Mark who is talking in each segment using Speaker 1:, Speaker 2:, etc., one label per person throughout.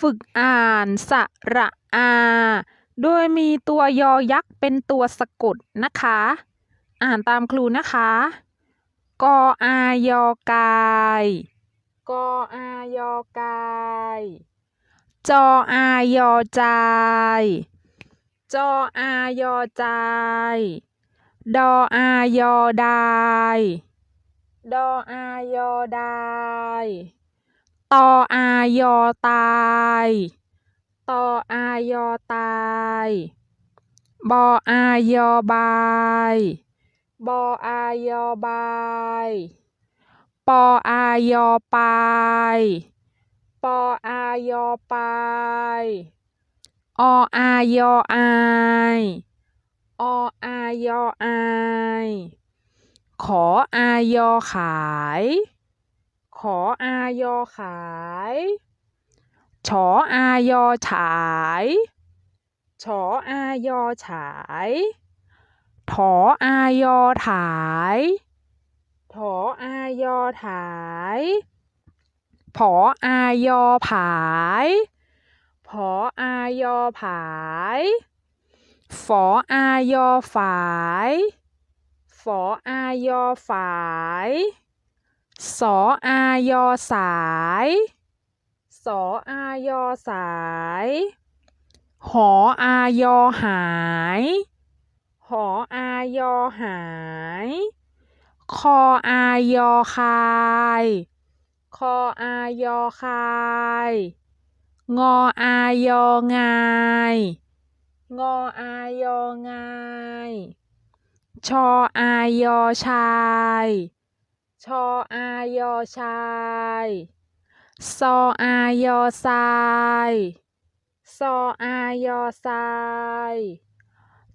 Speaker 1: ฝึกอ่านสระอา โดยมีตัวยอยักษ์เป็นตัวสะกดนะคะ อ่านตามครูนะคะ กออายอกายกออายอกายจออายอจจออายอจดออายอดายดออายอดาย ตออายอตาย ตออายอตาย บออายอบาย บออายอบาย ปออายอปาย ปออายอปาย ออายออาย ออายออาย ขออายอขาย ขออายอขาย ฉออายอฉาย ฉออายอฉาย ถออายอถาย ถออายอถายผออายอผายผออายอผายฝออายอฝายฝออายอฝาย สออายอสาย สออายอสาย หออายอหาย หออายอหาย คออายอคาย คออายอคาย งออายองาย งออายองาย ชออายอชาย ชออายอชายซออายอทรายซออายอทราย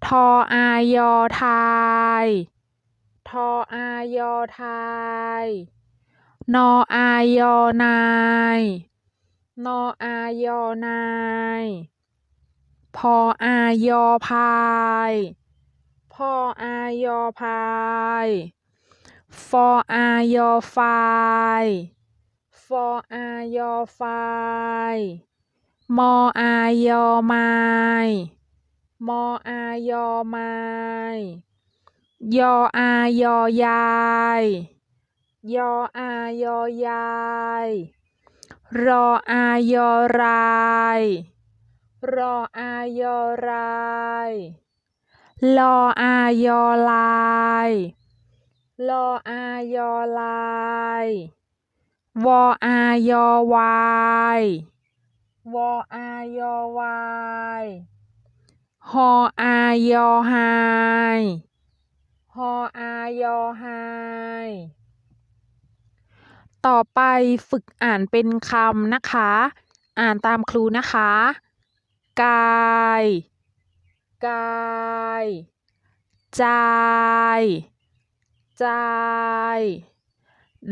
Speaker 1: ทออายอทายทออายอทายนออายอนายนออายอนายพออายอพายพออายอพาย ฟออายอไฟายฟออายอไฟายมออายอไม้มออายอไม้ยออายอยายยออายอยายรออายอรายรออายอรายลออายอลาย ลออายอลาย วออายอวาย วออายอวายฮออายอไฮฮออายอไฮต่อไปฝึกอ่านเป็นคำนะคะ อ่านตามครูนะคะ กาย กาย ใจ จาย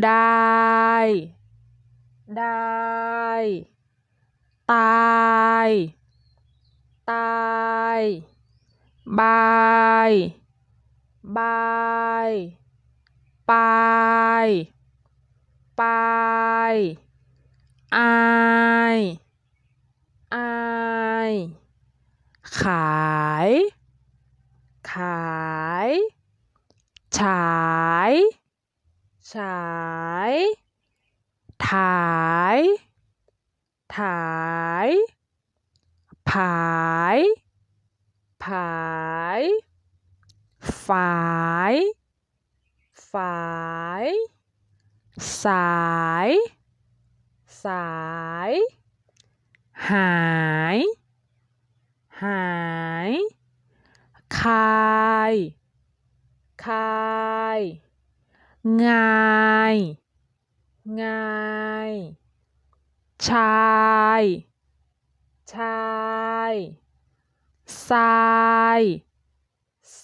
Speaker 1: ได้ ได้ ตาย ตาย บาย บายปายปายอายอายขาย ขาย ฉาย ฉาย ถ่าย ถ่าย ผาย ผายฝายฝาย สาย สาย หาย หาย คาย คาย งาย งาย ชาย ชายทราย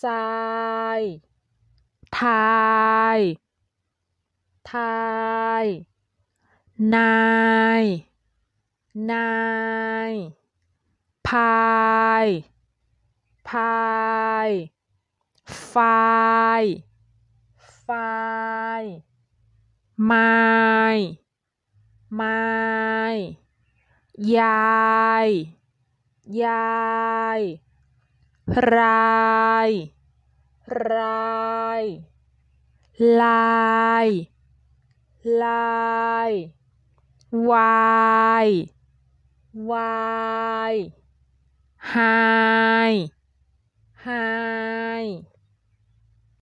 Speaker 1: ทรายทายทายนาย นายพายพาย ฟายฟายไม้ไม้ยาย ยาย ราย ราย ลาย ลายวายวายหายหาย